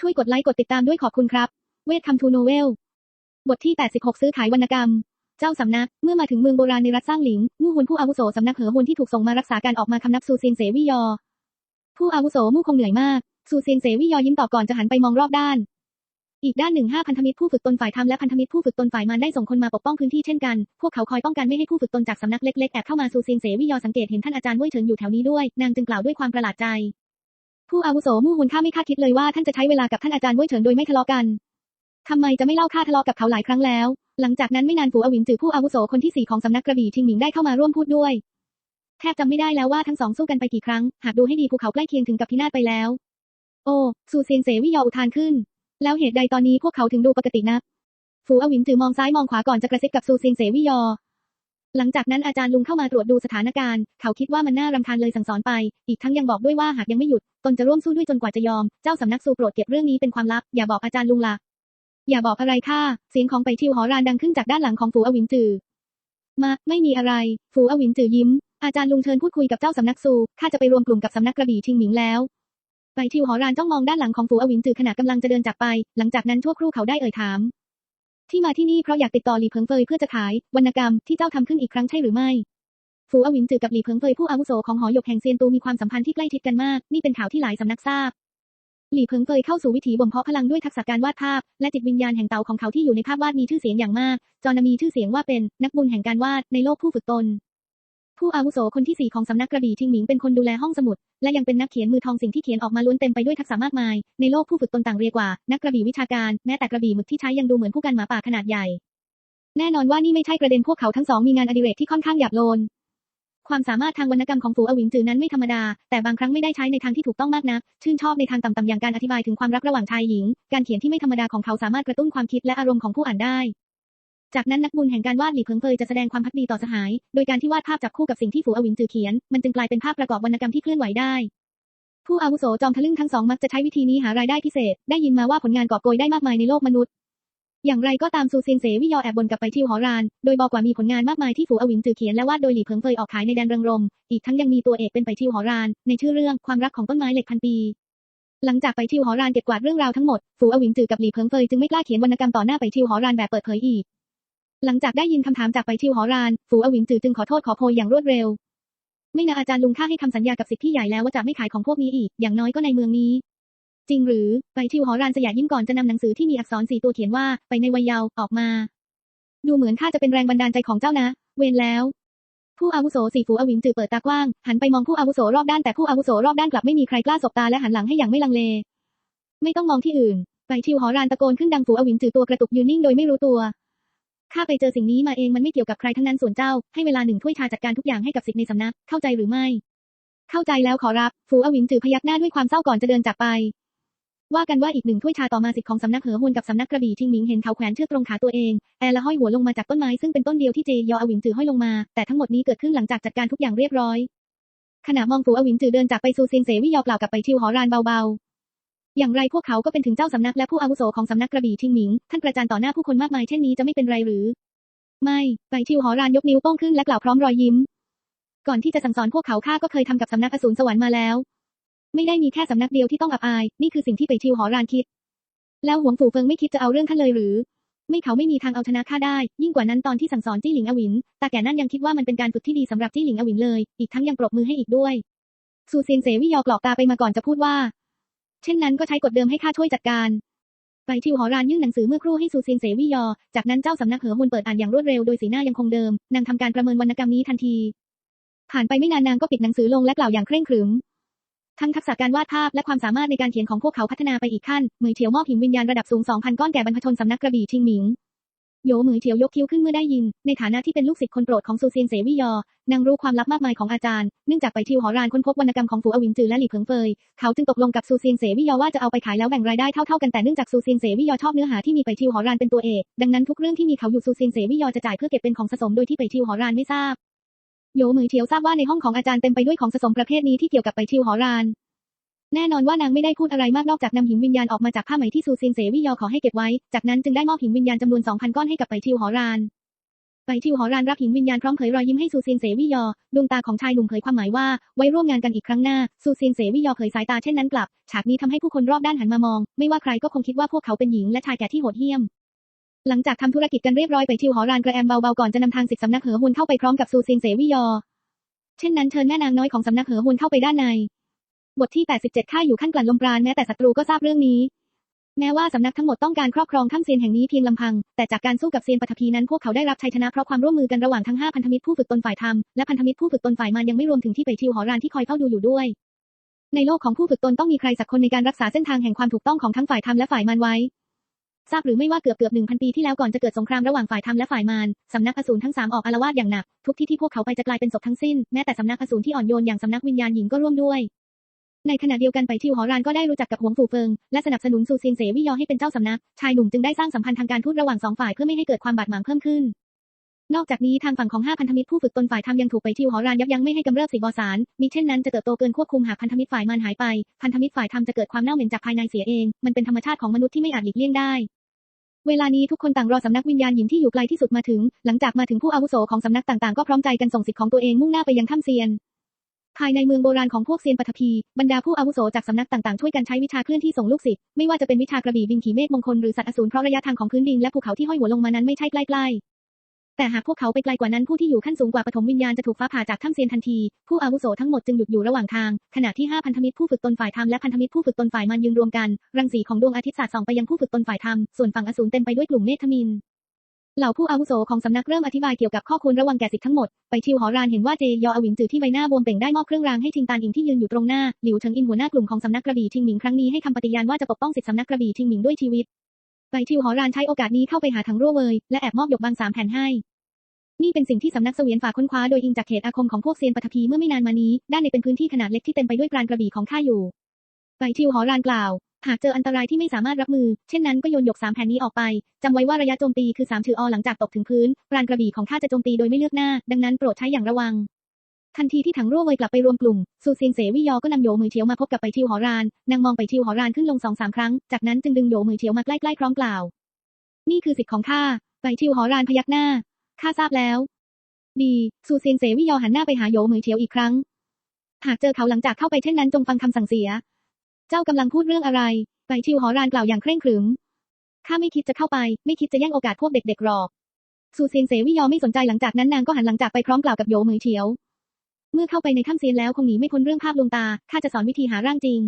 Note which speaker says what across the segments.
Speaker 1: ช่วยกดไลค์กดติดตามด้วยขอบคุณครับ เวทคัมทูโนเวล บทที่ 86 ซื้อขายวรรณกรรม เจ้าสำนัก เมื่อมาถึงเมืองโบราณในรัฐซ่างหลิงมู่ฮุนผู้อาวุโสสำนักเหอฮุนที่ถูกส่งมารักษาการออกมาคำนับซูเซียงเสวิยอ ผู้อาวุโสมู่คงเหนื่อยมาก ซูเซียงเสวิยอยิ้มตอบก่อนจะหันไปมองรอบด้าน อีกด้านหนึ่งห้าพันธมิตรผู้ฝึกตนฝ่ายธรรมและพันธมิตรผู้ฝึกตนฝ่ายมารได้ส่งคนมาปกป้องพื้นที่เช่นกัน พวกเขาคอยป้องกันไม่ให้ผู้ฝึกตนจากสำนักเล็กๆแอบเข้ามาซูเซียงเสวิยอสังเกตเห็นท่านอาจารย์เว่ยเฉินอยู่แถวนี้ด้วย นางจึงกล่าวด้วยความประหลาดใจ ผู้อาวุโสมู่ฮุนข้าไม่คาดคิดเลยว่าท่านจะใช้เวลากับท่านอาจารย์เว่ยเฉินโดยไม่ทะเลาะกันทำไมจะไม่เล่าข้าทะเลาะกับเขาหลายครั้งแล้ว หลังจากนั้นไม่นานฝูอวินจือผู้อาวุโสคนที่สี่ของสำนักกระบี่ชิงหมิงได้เข้ามาร่วมพูดด้วย แทบจำไม่ได้แล้วว่าทั้งสองสู้กันไปกี่ครั้ง หากดูให้ดีภูเขาใกล้เคียงถึงกับพินาศไปแล้ว โอ้ซูเซียงเสวิยออุทานขึ้น แล้วเหตุใดตอนนี้พวกเขาถึงดูปกตินักฝูอวินจือมองซ้ายมองขวาก่อนจะกระซิบกับซูเซียงเสวิยอ หลังจากนั้นอาจารย์ลุงเข้ามาตรวจดูสถานการณ์ เขาคิดว่ามันน่ารำคาญเลยสั่งสอนไป อีกทั้งยังบอกด้วยว่าหากยังไม่หยุด ตนจะร่วมสู้ด้วยจนกว่าจะยอม เจ้าสำนักซูโปรดเก็บเรื่องนี้เป็นความลับ อย่าบอกอาจารย์ลุงล่ะอย่าบอกอะไรข้าเสียงของไปทิวหอรานดังขึ้นจากด้านหลังของฝูอวินจือมาไม่มีอะไร ฝูอวินจือยิ้ม อาจารย์ลุงเชิญพูดคุยกับเจ้าสำนักซูข้าจะไปรวมกลุ่มกับสำนักกระบี่ชิงหมิงแล้ว ไปทิวหอรานจ้องมองด้านหลังของฝูอวินจือขณะกำลังจะเดินจากไป หลังจากนั้นชั่วครู่เขาได้เอ่ยถาม ที่มาที่นี่เพราะอยากติดต่อหลีเพิงเฟยเพื่อจะขาย วรรณกรรมที่เจ้าทำขึ้นอีกครั้งใช่หรือไม่ฟูอวินจือกับหลีเพิงเฟยผู้อาวุโสของหอหยกแห่งเซียนตูมีความสัมพันธ์ที่ใกล้ชิดกันมาก นี่เป็นข่าวที่หลายสำนักทราบ หลี่เพิงเฟยเข้าสู่วิถีบ่มเพาะพลังด้วยทักษะการวาดภาพ และจิตวิญญาณแห่งเตาของเขาที่อยู่ในภาพวาดมีชื่อเสียงอย่างมาก จอนามีชื่อเสียงว่าเป็นนักบุญแห่งการวาดในโลกผู้ฝึกตน ผู้อาวุโสคนที่สี่ของสำนักกระบี่ทิงหมิงเป็นคนดูแลห้องสมุด และยังเป็นนักเขียนมือทองสิ่งที่เขียนออกมาล้วนเต็มไปด้วยทักษะมากมาย ในโลกผู้ฝึกตนต่างเรียกว่า นักกระบี่วิชาการแม้แต่กระบี่หมึกที่ใช้ยังดูเหมือนผู้กันหมาป่าขนาดใหญ่ แน่นอนว่านี่ไม่ใช่ประเด็นพวกเขาทั้งสองมีงานอดิเรกที่ค่อนข้างหยาบโลนความสามารถทางวรรณกรรมของฝูอวินจือนั้นไม่ธรรมดา แต่บางครั้งไม่ได้ใช้ในทางที่ถูกต้องมากนัก ชื่นชอบในทางต่ำๆอย่างการอธิบายถึงความรักระหว่างชายหญิง การเขียนที่ไม่ธรรมดาของเขาสามารถกระตุ้นความคิดและอารมณ์ของผู้อ่านได้ จากนั้นนักบุญแห่งการวาดหลีเพิงเฟยจะแสดงความพักดีต่อสหาย โดยการที่วาดภาพจับคู่กับสิ่งที่ฝูอวินจือเขียน มันจึงกลายเป็นภาพประกอบวรรณกรรมที่เคลื่อนไหวได้ ผู้อาวุโสจอมทะลึ่งทั้งสองมักจะใช้วิธีนี้หารายได้พิเศษ ได้ยินมาว่าผลงานกอบโกยได้มากมายในโลกมนุษย์ อย่างไรก็ตามซูเซียงเสวิยอแอบบนกับไปทิวหอราน โดยบอกว่ามีผลงานมากมายที่ฝูอวินจือเขียนและวาดโดยหลี่เพิงเฟยออกขายในแดนเริงรม อีกทั้งยังมีตัวเอกเป็นไปทิวหอราน ในชื่อเรื่องความรักของต้นไม้เหล็กพันปีหลังจากไปทิวหอรานเก็บกวาดเรื่องราวทั้งหมด ฝูอวินจือกับหลี่เพิงเฟยจึงไม่กล้าเขียนวรรณกรรมต่อหน้าไปทิวหอรานแบบเปิดเผยอีก หลังจากได้ยินคำถามจากไปทิวหอราน ฝูอวินจือจึงขอโทษขอโพยอย่างรวดเร็ว ไม่นะอาจารย์ลุงข้าให้คำสัญญากับสิทธิ์พี่ใหญ่แล้วว่าจะไม่ขายของพวกนี้อีก อย่างน้อยก็ในเมืองนี้ จริงหรือ ไปทิวหอรานสยายิ้มก่อนจะนำหนังสือที่มีอักษรสี่ตัวเขียนว่า ไปในวัยเยาว์ออกมา ดูเหมือนข้าจะเป็นแรงบันดาลใจของเจ้านะ เวนแล้ว ผู้อาวุโสสีฝูอวินจือเปิดตากว้าง หันไปมองผู้อาวุโสรอบด้านแต่ผู้อาวุโสรอบด้านกลับไม่มีใครกล้าสบตาและหันหลังให้อย่างไม่ลังเล ไม่ต้องมองที่อื่น ไปทิวหอรานตะโกนขึ้นดังฝูอวินจือตัวกระตุกยืนนิ่งโดยไม่รู้ตัว ข้าไปเจอสิ่งนี้มาเองมันไม่เกี่ยวกับใครทั้งนั้นส่วนเจ้า ให้เวลาหนึ่งถ้วยชาจัดการทุกอย่างให้กับสิทธิ์ในสำนัก เข้าใจหรือไม่ เข้าใจแล้วขอรับฝูอวินจือพยักหน้าด้วยความเศร้าก่อนจะเดินจากไป ว่ากันว่าอีกหนึ่งถ้วยชาต่อมาสิทธิ์ของสำนักเหอฮวนกับสำนักกระบี่ทิงหมิงเห็นเขาแขวนเชือกตรงขาตัวเองแอร์ละห้อยหัวลงมาจากต้นไม้ซึ่งเป็นต้นเดียวที่เจยออวินจือห้อยลงมา แต่ทั้งหมดนี้เกิดขึ้นหลังจากจัดการทุกอย่างเรียบร้อยขณะมองฝูอวินจือเดินจากไปซูเซียงเสวิยอกล่าวกับไปทิวหอรานเบาๆ อย่างไรพวกเขาก็เป็นถึงเจ้าสำนักและผู้อาวุโสของสำนักกระบี่ทิงหมิง ท่านประจานต่อหน้าผู้คนมากมายเช่นนี้จะไม่เป็นไรหรือ ไม่ไปทิวหอรานยกนิ้วโป้งขึ้นและกล่าวพร้อมรอยยิ้ม ก่อนที่จะสั่งสอนพวกเขาข้าก็เคยทำกับสำนักอสูรสวรรค์มาแล้ว ไม่ได้มีแค่สำนักเดียวที่ต้องอับอาย นี่คือสิ่งที่ไปทิวหอรานคิด แล้วหวงฝูเฟิงไม่คิดจะเอาเรื่องท่านเลยหรือ ไม่เขาไม่มีทางเอาชนะข้าได้ ยิ่งกว่านั้นตอนที่สั่งสอนจี้หลิงอวินตาแก่นั่นยังคิดว่ามันเป็นการฝึกที่ดีสำหรับจี้หลิงอวินเลย อีกทั้งยังปรบมือให้อีกด้วย ซูเซียงเสวิยอกรอกตาไปมาก่อนจะพูดว่า เช่นนั้นก็ใช้กฎเดิมให้ข้าช่วยจัดการไปทิวหอรานยื่นหนังสือเมื่อครู่ให้ซูเซียงเสวียอ จากนั้นเจ้าสำนักเหอฮุนเปิดอ่านอย่างรวดเร็วโดยสีหน้ายังคงเดิม นางทำการประเมินวรรณกรรมนี้ทันที ผ่านไปไม่นานนางก็ปิดหนังสือลงและกล่าวอย่างเคร่งครึม ทั้งทักษะการวาดภาพและความสามารถในการเขียนของพวกเขาพัฒนาไปอีกขั้น มือเฉียวมอบหินวิญญาณระดับสูง 2,000 ก้อนแก่บรรพชนสำนักกระบี่ชิงหมิง โยเหมยเฉียวยกคิ้วขึ้นเมื่อได้ยิน ในฐานะที่เป็นลูกศิษย์คนโปรดของซูเซียงเสวิยอ นางรู้ความลับมากมายของอาจารย์ เนื่องจากไปทิวหอรานค้นพบวรรณกรรมของฝูอวินจือและหลี่เพิงเฟย เขาจึงตกลงกับซูเซียงเสวิยอว่าจะเอาไปขายแล้วแบ่งรายได้เท่าๆกันแต่เนื่องจากซูเซียงเสวิยอชอบเนื้อหาที่มีไปทิวหอรานเป็นตัวเอก ดังนั้นทุกเรื่องที่มีเขาอยู่ซูเซียงเสวิยอจะจ่ายเพื่อเก็บเป็นของสะสมโดยที่ไปทิวหอรานไม่ทราบโยเหมยเฉียวทราบว่าในห้องของอาจารย์เต็มไปด้วยของสะสมประเภทนี้ที่เกี่ยวกับไปทิวหอราน แน่นอนว่านางไม่ได้พูดอะไรมากนอกจากนำหินวิญญาณออกมาจากผ้าไหมที่ซูเซียงเสวิยอขอให้เก็บไว้ จากนั้นจึงได้มอบหินวิญญาณจำนวน2,000ก้อนให้กับไปทิวหอรานไปชิวหอรานรับหินวิญญาณพร้อมเผยรอยยิ้มให้ซูเซียงเสวิยอ ดวงตาของชายหนุ่มเผยความหมายว่า ไว้ร่วมงานกันอีกครั้งหน้า ซูเซียงเสวิยอเผยสายตาเช่นนั้นกลับ ฉากนี้ทำให้ผู้คนรอบด้านหันมามอง ไม่ว่าใครก็คงคิดว่าพวกเขาเป็นหญิงและชายแก่ที่โหดเหี้ยมหลังจากทำธุรกิจกันเรียบร้อยไปชิวหอรานกระแอมเบาๆก่อนจะนำทางสิทธิสำนักเหอฮุนเข้าไปพร้อมกับซูซียงเสวิยอ เช่นนั้นเชิญแม่นางน้อยของสำนักเหอฮุนเข้าไปด้านใน บทที่ 87 ข้าอยู่ขั้นกลั่นลมปราณแม้แต่ศัตรูก็ทราบเรื่องนี้ แม้ว่าสำนักทั้งหมดต้องการครอบครองถ้ำเซียนแห่งนี้เพียงลำพัง แต่จากการสู้กับเซียนปฐพีนั้นพวกเขาได้รับชัยชนะเพราะความร่วมมือกันระหว่างทั้งห้าพันธมิตรผู้ฝึกตนฝ่ายธรรมและพันธมิตรผู้ฝึกตนฝ่ายมารยังไม่รวมถึงที่ไปชิวหอรานที่คอยเฝ้าดูอยู่ด้วย ในโลกของผู้ฝึกตนต้องมีใครสักคนในการรักษาเส้นทางแห่งความถูกต้องของทั้งฝ่ายธรรมและฝ่ายมารไว้ทราบหรือไม่ว่าเกือบเกือบหนึ่งพันปีที่แล้วก่อนจะเกิดสงครามระหว่างฝ่ายธรรมและฝ่ายมารสำนักอสูรทั้งสามออกอาวาดอย่างหนัก ทุกที่ที่พวกเขาไปจะกลายเป็นศพทั้งสิ้น แม้แต่สำนักอสูรที่อ่อนโยนอย่างสำนักวิญญาณหญิงก็ร่วมด้วย ในขณะเดียวกันไปชิวหอรานก็ได้รู้จักกับหวงฝูเฟิง และสนับสนุนซูซียงเสวิยอให้เป็นเจ้าสำนัก ชายหนุ่มจึงได้สร้างสัมพันธ์ทางการทูตระหว่างสองฝ่ายเพื่อไม่ให้เกิดความบาดหมางเพิ่มขึ้น นอกจากนี้ทางฝั่งของห้าพันธมิตรผู้ฝึกตนฝ่ายธรรมยังถูกไปชิวหอรานยับยั้งไม่ให้กำเริบสิบวสารมิเช่นนั้นจะเติบโตเกินควบคุมหากพันธมิตรฝ่ายมารหายไป พันธมิตรฝ่ายธรรมจะเกิดความเน่าเหม็นจากภายในเสียเอง มันเป็นธรรมชาติของมนุษย์ที่ไม่อาจหลีกเลี่ยงได้เวลานี้ทุกคนต่างรอสำนักวิญญาณหญิงที่อยู่ไกลที่สุดมาถึง หลังจากมาถึงผู้อาวุโสของสำนักต่างๆ ก็พร้อมใจกันส่งสิทธิ์ของตัวเองมุ่งหน้าไปยังถ้ำเซียน ภายในเมืองโบราณของพวกเซียนปฐพี บรรดาผู้อาวุโสจากสำนักต่างๆ ช่วยกันใช้วิชาเคลื่อนที่ส่งลูกศิษย์ ไม่ว่าจะเป็นวิชากระบี่บินขี่เมฆมงคลหรือสัตว์อสูรเพราะระยะทางของพื้นดินและภูเขาที่ห้อยหัวลงมานั้นไม่ใช่ใกล้ๆ แต่หากพวกเขาไปไกลกว่านั้นผู้ที่อยู่ขั้นสูงกว่าปฐมวิญญาณจะถูกฟ้าผ่าจากถ้ำเซียนทันที ผู้อาวุโสทั้งหมดจึงหยุดอยู่ระหว่างทาง ขณะที่ห้าพันธมิตรผู้ฝึกตนฝ่ายธรรมและพันธมิตรผู้ฝึกตนฝ่ายมันยืนรวมกัน รังสีของดวงอาทิตย์สาดส่องไปยังผู้ฝึกตนฝ่ายธรรม ส่วนฝั่งอสูรเต็มไปด้วยกลุ่มเนธมิน เหล่าผู้อาวุโสของสำนักเริ่มอธิบายเกี่ยวกับข้อควรระวังแก่สิทธิ์ทั้งหมด ไปชิวหอรานเห็นว่าเจยออวิงจือที่ใบหน้าบวมเป่งได้มอบเครื่องรางให้ชิงตานอิงที่ยืนอยู่ตรงหน้า หลิวเฉิงอินหัวหน้ากลุ่มของสำนักกระบี่ชิงหมิงครั้งนี้ให้คำปฏิญาณว่าจะปกป้องสิทธิสำนักกระบี่ชิงหมิงด้วยชีวิต ไปชิวหอรานใช้โอกาสนี้เข้าไปหาถังรั่วเวยและแอบมอบหยกบางสามแผ่นให้ นี่เป็นสิ่งที่สำนักเสวียนฝากค้นคว้าโดยอิงจากเขตอาคมของพวกเซียนปฐพีเมื่อไม่นานมานี้ ด้านในเป็นพื้นที่ขนาดเล็กที่เต็มไปด้วยปราณกระบี่ของข้าอยู่ ไปชิวหอรานกล่าว หากเจออันตรายที่ไม่สามารถรับมือ เช่นนั้นก็โยนหยกสามแผ่นนี้ออกไป จำไว้ว่าระยะโจมตีคือสามถืออหลังจากตกถึงพื้น ปราณกระบี่ของข้าจะโจมตีโดยไม่เลือกหน้า ดังนั้นโปรดใช้อย่างระวัง ทันทีที่ถังรั่วเวยกลับไปรวมกลุ่มซูเซียงเสวิยอก็นำโยมือเฉียวมาพบกับไปชิวหอราน นางมองไปชิวหอรานขึ้นลงสองสามครั้ง จากนั้นจึงดึงโยมือเฉียวมาใกล้ๆพร้อมกล่าว นี่คือสิทธิ์ของข้า ไปชิวหอรานพยักหน้า ข้าทราบแล้ว ดีซูเซียงเสวิยอหันหน้าไปหาโยมือเฉียวอีกครั้ง หากเจอเขาหลังจากเข้าไปเช่นนั้นจงฟังคำสั่งเสีย เจ้ากำลังพูดเรื่องอะไร ไปชิวหอรานกล่าวอย่างเคร่งขรึม ข้าไม่คิดจะเข้าไป ไม่คิดจะแย่งโอกาสพวกเด็กๆหรอกซูเซียงเสวิยอไม่สนใจหลังจากนั้นนางก็หันหลังจากไปพร้อมกล่าวกับโยมือเฉียว เมื่อเข้าไปในถ้ำเซียนแล้วคงหนีไม่พ้นเรื่องภาพลวงตา ข้าจะสอนวิธีหาร่างจริง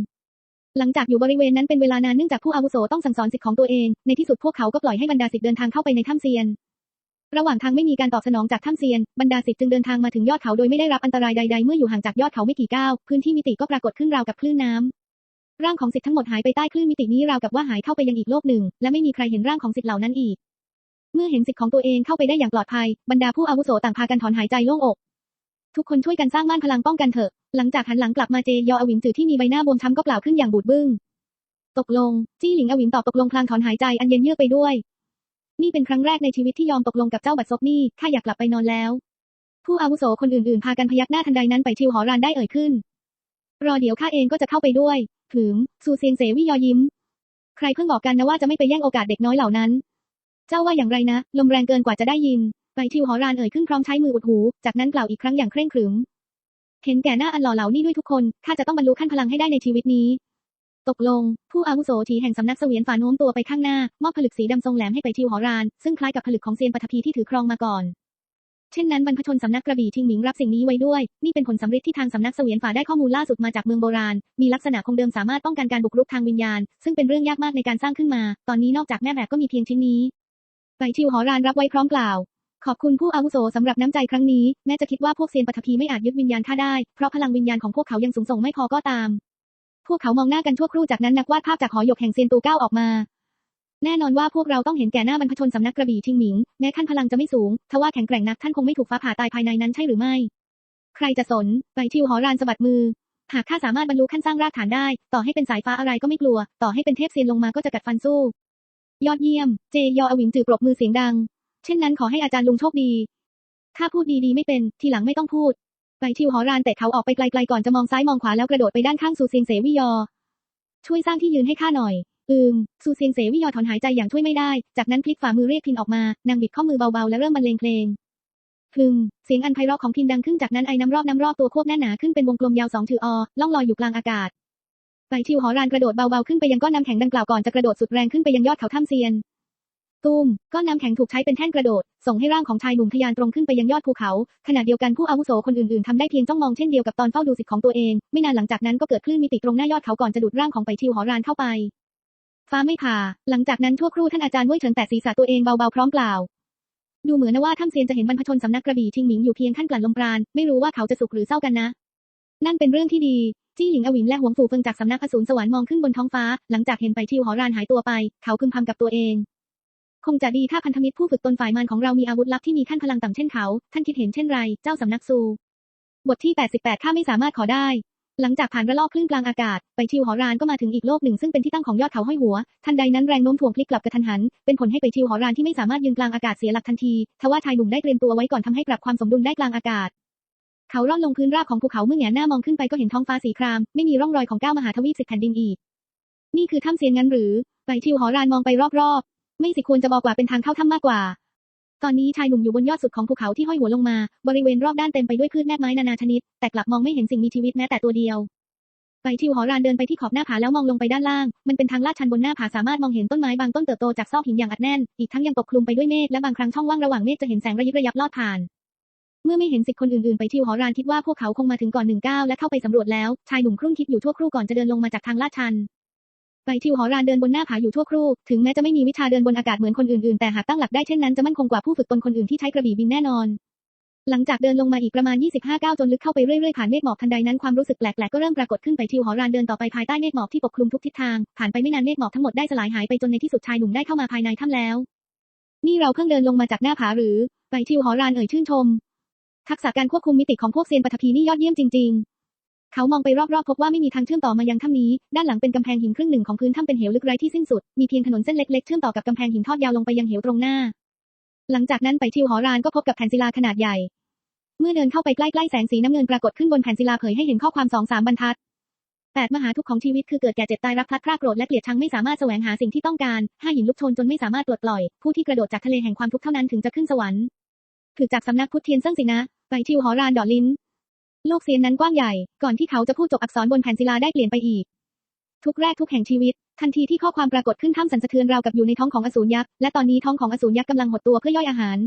Speaker 1: หลังจากอยู่บริเวณนั้นเป็นเวลานานเนื่องจากผู้อาวุโสต้องสั่งสอนสิทธิ์ของตัวเอง ในที่สุดพวกเขาก็ปล่อยให้บรรดาสิทธิ์เดินทางเข้าไปในถ้ำเซียน ระหว่างทางไม่มีการตอบสนองจากถ้ำเซียน บรรดาสิทธิ์จึงเดินทางมาถึงยอดเขาโดยไม่ได้รับอันตรายใด ๆ เมื่ออยู่ห่างจากยอดเขาไม่กี่ก้าว พื้นที่มิติก็ปรากฏขึ้นราวกับคลื่นน้ำ ร่างของสิทธิ์ทั้งหมดหายไปใต้คลื่นมิตินี้ราวกับว่าหายเข้าไปยังอีกโลกหนึ่ง และไม่มีใครเห็นร่างของสิทธิ์เหล่านั้นอีก เมื่อเห็นสิทธิ์ของตัวเองเข้าไปได้อย่างปลอดภัย บรรดาผู้อาวุโสต่างพากันถอนหายใจโล่งอก ทุกคนช่วยกันสร้างม่านพลังป้องกันเถอะ หลังจากหันหลังกลับมาเจยออวิงจือที่มีใบหน้าบวมช้ำก็กล่าวขึ้นอย่างบูดบึ้ง ตกลง จี้หลิงอวิงตอบตกลงพลางถอนหายใจอันเย็นเยือกไปด้วย นี่เป็นครั้งแรกในชีวิตที่ยอมตกลงกับเจ้าบัดซบนี่ข้าอยากกลับไปนอนแล้ว ผู้อาวุโสคนอื่นๆ พากันพยักหน้าทันใดนั้นไปชิวหอรานได้เอ่ยขึ้น รอเดี๋ยวข้าเองก็จะเข้าไปด้วย ถึงซูเซียงเสวิยอยิ้ม ใครเพิ่งบอกกันนะว่าจะไม่ไปแย่งโอกาสเด็กน้อยเหล่านั้น เจ้าว่าอย่างไรนะ ลมแรงเกินกว่าจะได้ยิน ไปชิวหอรานเอ่ยขึ้นพร้อมใช้มืออุดหู จากนั้นกล่าวอีกครั้งอย่างเคร่งขรึม เห็นแก่หน้าอันหล่อเหลานี่ด้วยทุกคน ข้าจะต้องบรรลุขั้นพลังให้ได้ในชีวิตนี้ ตกลง ผู้อาวุโสทีแห่งสำนักเสวียนฝ่าโน้มตัวไปข้างหน้า มอบผลึกสีดำทรงแหลมให้ไปชิวหอราน ซึ่งคล้ายกับผลึกของเซียนปฐพีที่ถือครองมาก่อน เช่นนั้นบรรพชนสำนักกระบี่ชิงหมิงรับสิ่งนี้ไว้ด้วย นี่เป็นผลสำเร็จที่ทางสำนักเสวียนฝ่าได้ข้อมูลล่าสุดมาจากเมืองโบราณ มีลักษณะคงเดิมสามารถป้องกันการบุกรุกทางวิญญาณ ซึ่งเป็นเรื่องยากมากในการสร้างขึ้นมา ตอนนี้นอกจากแม่แบบก็มีเพียงชิ้นนี้ไปชิวหอรานรับไว้พร้อมกล่าว ขอบคุณผู้อาวุโสสำหรับน้ำใจครั้งนี้ แม้จะคิดว่าพวกเซียนปฐพีไม่อาจยึดวิญญาณข้าได้ เพราะพลังวิญญาณของพวกเขายังสูงส่งไม่พอก็ตาม พวกเขามองหน้ากันชั่วครู่จากนั้นนักวาดภาพจากหอหยกแห่งเซียนตูก้าออกมา แน่นอนว่าพวกเราต้องเห็นแก่หน้าบรรพชนสำนักกระบี่ชิงหมิง แม้ขั้นพลังจะไม่สูง ทว่าแข็งแกร่งนักท่านคงไม่ถูกฟ้าผ่าตายภายในนั้นใช่หรือไม่ ใครจะสน ไปชิวหอรานสะบัดมือ หากข้าสามารถบรรลุขั้นสร้างรากฐานได้ ต่อให้เป็นสายฟ้าอะไรก็ไม่กลัว ต่อให้เป็นเทพเซียนลงมาก็จะกัดฟันสู้ ยอดเยี่ยม เจยออวิงจือปรบมือเสียงดัง เช่นนั้นขอให้อาจารย์ลุงโชคดีข้าพูดดีๆไม่เป็น ทีหลังไม่ต้องพูด ไปชิวหอรานแต่เขาออกไปไกลๆก่อนจะมองซ้ายมองขวาแล้วกระโดดไปด้านข้างซูเซียงเสวิยอ ช่วยสร้างที่ยืนให้ข้าหน่อย อืมซูเซียงเสวิยอถอนหายใจอย่างช่วยไม่ได้ จากนั้นพลิกฝ่ามือเรียกพินออกมา นางบิดข้อมือเบาๆ และเริ่มบรรเลงเพลงพึง เสียงอันไพเราะของพินดังขึ้นจากนั้นไอ้น้ำรอบน้ำรอบตัวควบแน่นหนาขึ้นเป็นวงกลมยาวสองถืออล่องลอยอยู่กลางอากาศไปชิวหอรานกระโดดเบาๆขึ้นไปยังก้อนน้ำแข็งดังกล่าวก่อนจะกระโดดสุดแรงขึ้นไปยังยอดเขาถ้ำเซียนตูมก้อนน้ำแข็งถูกใช้เป็นแท่นกระโดด ส่งให้ร่างของชายหนุ่มทะยานตรงขึ้นไปยังยอดภูเขา ขณะเดียวกันผู้อาวุโสคนอื่นๆทำได้เพียงจ้องมองเช่นเดียวกับตอนเฝ้าดูสิทธิ์ของตัวเอง ไม่นานหลังจากนั้นก็เกิดคลื่นมิติตรงหน้ายอดเขาก่อนจะดูดร่างของไปชิวหอรานเข้าไป ฟ้าไม่ผ่า หลังจากนั้นชั่วครู่ท่านอาจารย์เว่ยเฉินแตะศีรษะตัวเองเบาๆพร้อมกล่าวดูเหมือนนะว่าถ้ำเซียนจะเห็นบรรพชนสำนักกระบี่ชิงหมิงอยู่เพียงขั้นกลั่นลมปราณ ไม่รู้ว่าเขาจะสุขหรือเศร้ากันนะ นั่นเป็นเรื่องที่ดี จี้หลิงอวินและหวงฝูเฟิงจากสำนักอสูรสวรรค์มองขึ้นบนท้องฟ้า หลังจากเห็นไปชิวหอรานหายตัวไป เขาพึมพำกับตัวเองคงจะดีถ้าพันธมิตรผู้ฝึกตนฝ่ายมันของเรามีอาวุธลับที่มีขั้นพลังต่ำเช่นเขา ท่านคิดเห็นเช่นไร เจ้าสำนักซู บทที่ 88 ข้าไม่สามารถขอได้ หลังจากผ่านระลอกคลื่นกลางอากาศ ไปชิวหอรานก็มาถึงอีกโลกหนึ่งซึ่งเป็นที่ตั้งของยอดเขาห้อยหัว ทันใดนั้นแรงโน้มถ่วงพลิกกลับกระทันหัน เป็นผลให้ไปชิวหอรานที่ไม่สามารถยืนกลางอากาศเสียหลักทันที ทว่าชายหนุ่มได้เตรียมตัวไว้ก่อนทำให้ปรับความสมดุลได้กลางอากาศ เขาร่อนลงพื้นราบของภูเขาเมื่อแงหน้ามองขึ้นไปก็เห็นท้องฟ้าสีคราม ไม่มีร่องรอยของก้าวมหาทวีปสิบแผ่นดินอีก นี่คือถ้ำเซียนงั้นหรือ ไปชิวหอรานมองไปรอบๆ ไม่สิควรจะบอกว่าเป็นทางเข้าถ้ำมากกว่า ตอนนี้ชายหนุ่มอยู่บนยอดสุดของภูเขาที่ห้อยหัวลงมา บริเวณรอบด้านเต็มไปด้วยพืชแมกไม้นานาชนิด แต่กลับมองไม่เห็นสิ่งมีชีวิตแม้แต่ตัวเดียว ไปทิวหอรานเดินไปที่ขอบหน้าผาแล้วมองลงไปด้านล่าง มันเป็นทางลาดชันบนหน้าผาสามารถมองเห็นต้นไม้บางต้นเติบโตจากซอกหินอย่างอัดแน่น อีกทั้งยังปกคลุมไปด้วยเมฆและบางครั้งช่องว่างระหว่างเมฆจะเห็นแสงระยิบระยับลอดผ่าน เมื่อไม่เห็นสิทธิ์คนอื่นๆไปทิวหอรานคิดว่าพวกเขาคงมาถึงก่อนหนึ่งก้าวและเข้าไปสำรวจแล้ว ชายหนุ่มครุ่นคิดอยู่ทั่วครู่ก่อนจะเดินลงมาจากทางลาดชัน ไปทิวหอรานเดินบนหน้าผาอยู่ทั่วครู่ ถึงแม้จะไม่มีวิชาเดินบนอากาศเหมือนคนอื่นๆ แต่หากตั้งหลักได้เช่นนั้นจะมั่นคงกว่าผู้ฝึกตนคนอื่นที่ใช้กระบี่บินแน่นอน หลังจากเดินลงมาอีกประมาณ 25 ก้าวจนลึกเข้าไปเรื่อยๆ ผ่านเมฆหมอกทันใดนั้นความรู้สึกแปลกๆ ก็เริ่มปรากฏขึ้นไปทิวหอรานเดินต่อไปภายใต้เมฆหมอกที่ปกคลุมทุกทิศทาง ผ่านไปไม่นานเมฆหมอกทั้งหมดได้สลายหายไปจนในที่สุดชายหนุ่มได้เข้ามาภายในถ้ำแล้ว นี่เราเพิ่งเดินลงมาจากหน้าผาหรือ ไปทิวหอรานเอ่ยชื่นชม ทักษะการควบคุมมิติของพวกเซียนปฐพีนี่ยอดเยี่ยมจริง ๆ เขามองไปรอบๆ พบว่าไม่มีทางเชื่อมต่อมายังถ้ำนี้ ด้านหลังเป็นกำแพงหินครึ่งหนึ่งของพื้นถ้ำเป็นเหวลึกไร้ที่สิ้นสุด มีเพียงถนนเส้นเล็กๆ เชื่อมต่อกับกำแพงหินทอดยาวลงไปยังเหวตรงหน้า หลังจากนั้นไปทิวหอรานก็พบกับแผ่นศิลาขนาดใหญ่ เมื่อเดินเข้าไปใกล้ๆ แสงสีน้ำเงินปรากฏขึ้นบนแผ่นศิลาเผยให้เห็นข้อความสองสามบรรทัดแปดมหาทุกข์ของชีวิตคือเกิดแก่เจ็บตายรักพลัดพรากโกรธและเกลียดชังไม่สามารถแสวงหาสิ่งที่ต้องการห้าหินลุกชนจนไม่สามารถปลดปล่อย ผู้ที่กระโดดจากทะเลแห่งความทุกข์เท่านั้นถึงจะขึ้นสวรรค์ถึกจากสำนักพุทธเทียนเซิ่งสินะ ไปทิวหอรานดอลิ้น โลกเซียนนั้นกว้างใหญ่ ก่อนที่เขาจะพูดจบอักษรบนแผ่นศิลาได้เปลี่ยนไปอีก ทุกแรกทุกแห่งชีวิต ทันทีที่ข้อความปรากฏขึ้นถ้ำสั่นสะเทือนราวกับอยู่ในท้องของอสูรยักษ์ และตอนนี้ท้องของอสูรยักษ์กำลังหดตัวเพื่อย่อยอาหาร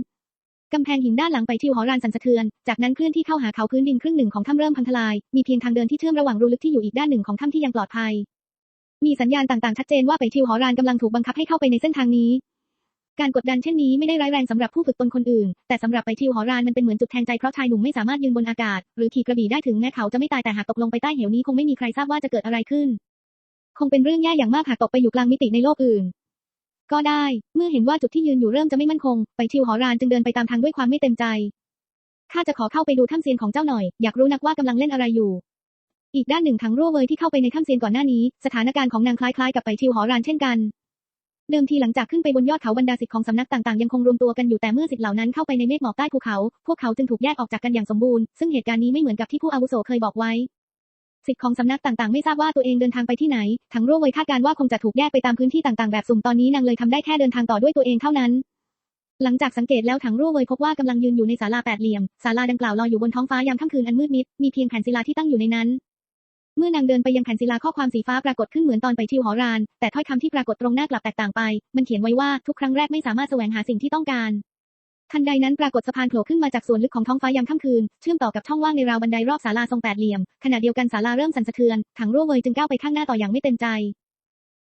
Speaker 1: กำแพงหินด้านหลังไปทิวหอรานสันสะเทือน จากนั้นเคลื่อนที่เข้าหาเขาพื้นดินครึ่งหนึ่งของถ้ำเริ่มพังทลาย มีเพียงทางเดินที่เชื่อมระหว่างรูลึกที่อยู่อีกด้านหนึ่งของถ้ำที่ยังปลอดภัย มีสัญญาณต่างๆชัดเจนว่าไปทิวหอรานกำลังถูกบังคับให้เข้าไปในเส้นทางนี้ การกดดันเช่นนี้ไม่ได้ร้ายแรงสำหรับผู้ฝึกตนคนอื่น แต่สำหรับไปทิวหอรานมันเป็นเหมือนจุดแทงใจเพราะชายหนุ่มไม่สามารถยืนบนอากาศ หรือขี่กระบี่ได้ถึงแม้เขาจะไม่ตายแต่หากตกลงไปใต้เหวนี้คงไม่มีใครทราบว่าจะเกิดอะไรขึ้น คงเป็นเรื่องแย่อย่างมากหากตกไปอยู่กลางมิติในโลกอื่น ก็ได้ เมื่อเห็นว่าจุดที่ยืนอยู่เริ่มจะไม่มั่นคง ไปทิวหอรานจึงเดินไปตามทางด้วยความไม่เต็มใจข้าจะขอเข้าไปดูถ้ำเซียนของเจ้าหน่อย อยากรู้นักว่ากำลังเล่นอะไรอยู่ อีกด้านหนึ่งถังรั่วเวยที่เข้าไปในถ้ำเซียนก่อนหน้านี้ สถานการณ์ของนางคล้ายๆกับไปทิวหอรานเช่นกัน เดิมทีหลังจากขึ้นไปบนยอดเขาบรรดาศิษย์ของสำนักต่างๆ ยังคงรวมตัวกันอยู่แต่เมื่อศิษย์เหล่านั้นเข้าไปในเมฆหมอกใต้ภูเขา พวกเขาจึงถูกแยกออกจากกันอย่างสมบูรณ์ ซึ่งเหตุการณ์นี้ไม่เหมือนกับที่ผู้อาวุโสเคยบอกไว้ศิษย์ของสำนักต่างๆ ไม่ทราบว่าตัวเองเดินทางไปที่ไหนถังรั่วเวยคาดการว่าคงจะถูกแยกไปตามพื้นที่ต่างๆ แบบสุ่มตอนนี้นางเลยทำได้แค่เดินทางต่อด้วยตัวเองเท่านั้นหลังจากสังเกตแล้วถังรั่วเวยพบว่ากำลังยืนอยู่ในศาลาแปดเหลี่ยมศาลาดังกล่าวลอยอยู่บนท้องฟ้ายามค่ำคืนอันมืดมิด มีเพียงแผ่นศิลาที่ตั้งอยู่ในนั้น เมื่อนางเดินไปยังแผ่นศิลาข้อความสีฟ้าปรากฏขึ้นเหมือนตอนไปทิวหอราน แต่ถ้อยคำที่ปรากฏตรงหน้ากลับแตกต่างไป มันเขียนไว้ว่าทุกครั้งแรกไม่สามารถแสวงหาสิ่งที่ต้องการ ทันใดนั้นปรากฏสะพานโผล่ขึ้นมาจากส่วนลึกของท้องฟ้ายามค่ำคืน เชื่อมต่อกับช่องว่างในราวบันไดรอบศาลาทรงแปดเหลี่ยม ขณะเดียวกันศาลาเริ่มสั่นสะเทือน ถังรั่วเวยจึงก้าวไปข้างหน้าต่ออย่างไม่เต็มใจ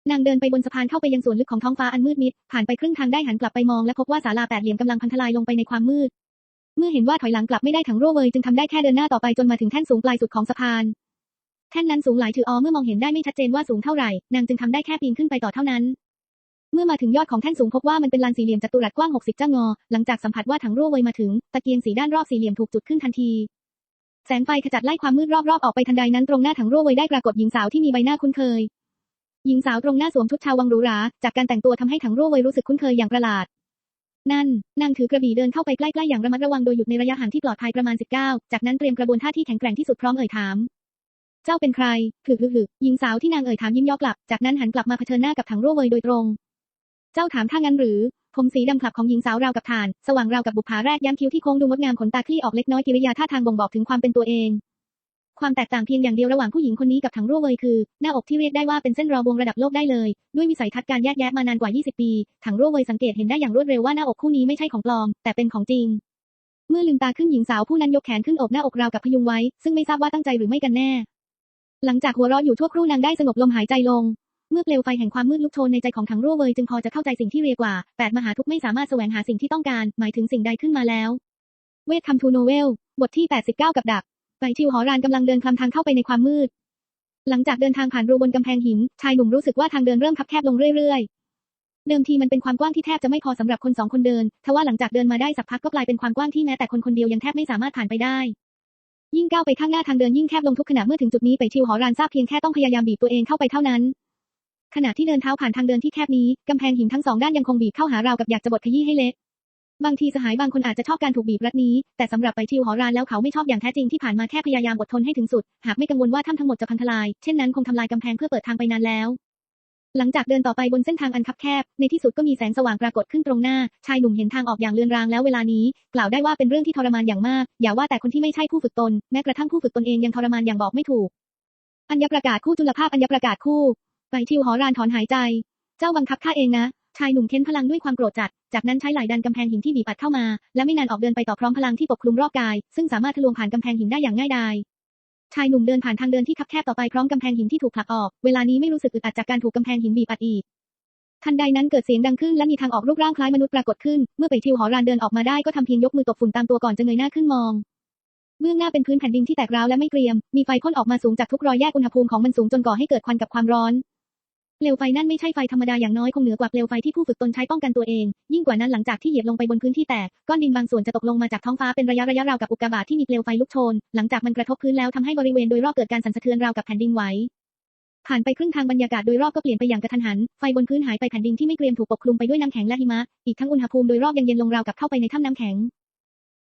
Speaker 1: นางเดินไปบนสะพานเข้าไปยังส่วนลึกของท้องฟ้าอันมืดมิด ผ่านไปครึ่งทางได้หันกลับไปมองและพบว่าศาลาแปดเหลี่ยมกำลังพังทลายลงไปในความมืด เมื่อเห็นว่าถอยหลังกลับไม่ได้ถังรั่วเวยจึงทำได้แค่เดินหน้าต่อไปจนมาถึงแท่นสูงปลายสุดของสะพาน แท่นนั้นสูงหลายถืออเมื่อมองเห็นได้ไม่ชัดเจนว่าสูงเท่าไหร่ นางจึงทำได้แค่ปีนขึ้นไปต่อเท่านั้น เมื่อมาถึงยอดของแท่นสูงพบว่ามันเป็นลานสี่เหลี่ยมจัตุรัสกว้าง 60จ้างอ หลังจากสัมผัสว่าถังรั่วเวยมาถึง ตะเกียงสีด้านรอบสี่เหลี่ยมถูกจุดขึ้นทันที แสงไฟขจัดไล่ความมืดรอบๆออกไปทันใดนั้นตรงหน้าถังรั่วเวยได้ปรากฏหญิงสาวที่มีใบหน้าคุ้นเคย หญิงสาวตรงหน้าสวมชุดชาววังหรูหรา จากการแต่งตัวทำให้ถังรั่วเวยรู้สึกคุ้นเคยอย่างประหลาดนั่น นางถือกระบี่เดินเข้าไปใกล้ๆอย่างระมัดระวังโดยหยุดในระยะห่างที่ปลอดภัยประมาณ 19 จากนั้นเตรียมกระบวนท่าที่แข็งแกร่งที่สุดพร้อมเอ่ยถาม เจ้าเป็นใครถึกหึกหึกหญิงสาวที่นางเอ่ยถามยิ้มย่อกลับ จากนั้นหันกลับมาเผชิญหน้ากับถังรั่วเวยโดยตรง เจ้าถามถ้างั้นหรือ ผมสีดำคลับของหญิงสาวราวกับถ่าน สว่างราวกับบุปผาแรกย้ำคิ้วที่โค้งดูงดงามขนตาคลี่ออกเล็กน้อยกิริยาท่าทางบ่งบอกถึงความเป็นตัวเอง ความแตกต่างเพียงอย่างเดียวระหว่างผู้หญิงคนนี้กับถังรั่วเวยคือ หน้าอกที่เรียกได้ว่าเป็นเส้นรอวงระดับโลกได้เลย ด้วยวิสัยทัศน์การแยกแยะมานานกว่า 20 ปีถังรั่วเวยสังเกตเห็นได้อย่างรวดเร็วว่าหน้าอกคู่นี้ไม่ใช่ของปลอม แต่เป็นของจริงเมื่อลืมตาขึ้นหญิงสาวผู้นั้นยกแขนขึ้นอกหน้าอกราวกับพยุงไว้ ซึ่งไม่ทราบว่าตั้งใจหรือไม่กันแน่ หลังจากหัวเราะอยู่ชั่วครู่นางได้สงบลมหายใจลง เมื่อเปลวไฟแห่งความมืดลุกโชนในใจของถังรั่วเวยจึงพอจะเข้าใจสิ่งที่เรียกว่าแปดมหาทุกข์ไม่สามารถแสวงหาสิ่งที่ต้องการ หมายถึงสิ่งใดขึ้นมาแล้ว เวทคัมทูโนเวล บทที่ 89 กับดักไปชิวหอรานกำลังเดินคลำทางเข้าไปในความมืด หลังจากเดินทางผ่านรูบนกำแพงหิน ชายหนุ่มรู้สึกว่าทางเดินเริ่มคับแคบลงเรื่อยๆ เดิมทีมันเป็นความกว้างที่แทบจะไม่พอสำหรับคนสองคนเดิน ทว่าหลังจากเดินมาได้สักพักก็กลายเป็นความกว้างที่แม้แต่คนคนเดียวยังแทบไม่สามารถผ่านไปได้ ยิ่งก้าวไปข้างหน้าทางเดินยิ่งแคบลงทุกขณะเมื่อถึงจุดนี้ไปชิวหอรานทราบเพียงแค่ต้องพยายามบีบตัวเองเข้าไปเท่านั้น ขณะที่เดินเท้าผ่านทางเดินที่แคบนี้กำแพงหินทั้งสองด้านยังคงบีบเข้าหาราวกับอยากจะบดขยี้ให้เละบางทีสหายบางคนอาจจะชอบการถูกบีบรัดนี้ แต่สำหรับไปชิวหอรานแล้วเขาไม่ชอบอย่างแท้จริงที่ผ่านมาแค่พยายามอดทนให้ถึงสุด หากไม่กังวลว่าถ้ำทั้งหมดจะพังทลาย เช่นนั้นคงทำลายกำแพงเพื่อเปิดทางไปนานแล้ว หลังจากเดินต่อไปบนเส้นทางอันคับแคบ ในที่สุดก็มีแสงสว่างปรากฏขึ้นตรงหน้า ชายหนุ่มเห็นทางออกอย่างเลือนรางแล้วเวลานี้ กล่าวได้ว่าเป็นเรื่องที่ทรมานอย่างมาก อย่าว่าแต่คนที่ไม่ใช่ผู้ฝึกตน แม้กระทั่งผู้ฝึกตนเองยังทรมานอย่างบอกไม่ถูก อัญญประกาศคู่จุลภาพอัญญประกาศคู่ไปชิวหอรานถอนหายใจ เจ้าบังคับข้าเองนะ ชายหนุ่มเค้นพลังด้วยความโกรธจัด จากนั้นใช้ไหล่ดันกำแพงหินที่บีบอัดเข้ามา และไม่นานออกเดินไปต่อพร้อมพลังที่ปกคลุมรอบกาย ซึ่งสามารถทะลวงผ่านกำแพงหินได้อย่างง่ายดาย ชายหนุ่มเดินผ่านทางเดินที่คับแคบต่อไปพร้อมกำแพงหินที่ถูกผลักออก เวลานี้ไม่รู้สึกอึดอัดจากการถูกกำแพงหินบีบอัดอีก ทันใดนั้นเกิดเสียงดังขึ้นและมีทางออกรูปร่างคล้ายมนุษย์ปรากฏขึ้น เมื่อไปทิวหอรานเดินออกมาได้ก็ทำเพียงยกมือตบฝุ่นตามตัวก่อนจะเงยหน้าขึ้นมอง เบื้องหน้าเป็นพื้นแผ่นดินที่แตกร้าวและไม่เกรียม มีไฟพ่นออกมาสูงจากทุกรอยแยกอุณหภูมิของมันสูงจนก่อให้เกิดควันกับความร้อน เปลวไฟนั่นไม่ใช่ไฟธรรมดาอย่างน้อยคงเหนือกว่าเปลวไฟที่ผู้ฝึกตนใช้ป้องกันตัวเอง ยิ่งกว่านั้นหลังจากที่เหยียบลงไปบนพื้นที่แตกก้อนดินบางส่วนจะตกลงมาจากท้องฟ้าเป็นระยะระยะราวกับอุกกาบาตที่มีเปลวไฟลุกโชน หลังจากมันกระทบพื้นแล้วทำให้บริเวณโดยรอบเกิดการสั่นสะเทือนราวกับแผ่นดินไหวผ่านไปครึ่งทางบรรยากาศโดยรอบก็เปลี่ยนไปอย่างกระทันหัน ไฟบนพื้นหายไปแผ่นดินที่ไม่เกรียมถูกปกคลุมไปด้วยน้ำแข็งและหิมะ อีกทั้งอุณหภูมิโดยรอบยังเย็นลงราวกับเข้าไปในถ้ำน้ำแข็ง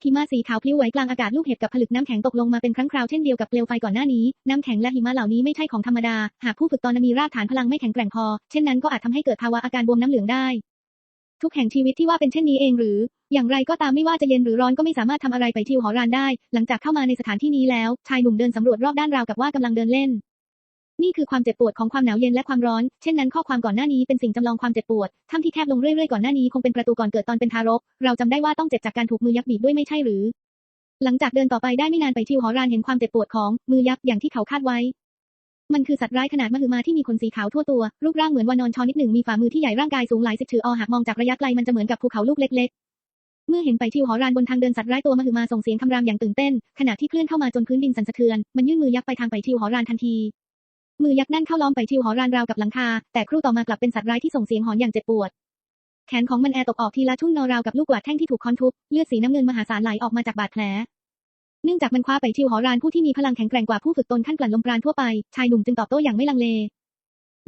Speaker 1: หิมะสีขาวพลิ้วไหวกลางอากาศลูกเห็บกับผลึกน้ำแข็งตกลงมาเป็นครั้งคราวเช่นเดียวกับเปลวไฟก่อนหน้านี้ น้ำแข็งและหิมะเหล่านี้ไม่ใช่ของธรรมดา หากผู้ฝึกตอนมีรากฐานพลังไม่แข็งแกร่งพอ เช่นนั้นก็อาจทำให้เกิดภาวะอาการบวมน้ำเหลืองได้ ทุกแห่งชีวิตที่ว่าเป็นเช่นนี้เองหรือ อย่างไรก็ตามไม่ว่าจะเย็นหรือร้อนก็ไม่สามารถทำอะไรไปทิวหอรานได้ หลังจากเข้ามาในสถานที่นี้แล้ว ชายหนุ่มเดินสำรวจรอบด้านราวกับว่ากำลังเดินเล่น นี่คือความเจ็บปวดของความหนาวเย็นและความร้อน เช่นนั้นข้อความก่อนหน้านี้เป็นสิ่งจำลองความเจ็บปวด ถ้ำที่แคบลงเรื่อยๆก่อนหน้านี้คงเป็นประตูก่อนเกิดตอนเป็นทารก เราจำได้ว่าต้องเจ็บจากการถูกมือยักษ์บีบด้วยไม่ใช่หรือ หลังจากเดินต่อไปได้ไม่นานไปทิวหอรานเห็นความเจ็บปวดของมือยักษ์อย่างที่เขาคาดไว้ มันคือสัตว์ร้ายขนาดมหึมาที่มีขนสีขาวทั่วตัว รูปร่างเหมือนวานอนชอนิดหนึ่งมีฝ่ามือที่ใหญ่ร่างกายสูงหลายสิบถืออหากมองจากระยะไกลมันจะเหมือนกับภูเขาลูกเล็กๆเมื่อเห็นไปทิวหอรานบนทางเดินสัตว์ร้ายตัวมหึมาส่งเสียงคำรามอย่างตื่นเต้น ขณะที่เคลื่อนเข้ามาจนพื้นดินสั่นสะเทือน มันยื่นมือยักไปทางไปทิวหอรานทันที มือยักษ์นั่นเข้าล้อมไปทิวหอรานราวกับหลังคา แต่ครู่ต่อมากลับเป็นสัตว์ร้ายที่ส่งเสียงหอนอย่างเจ็บปวด แขนของมันแอตกออกทีละทุ่นนอราวกับลูกกวาดแท่งที่ถูกค้อนทุบ เลือดสีน้ำเงินมหาศาลไหลออกมาจากบาดแผล เนื่องจากมันคว้าไปทิวหอรานผู้ที่มีพลังแข็งแกร่งกว่าผู้ฝึกตนขั้นกลั่นลมปราณทั่วไป ชายหนุ่มจึงตอบโต้อย่างไม่ลังเล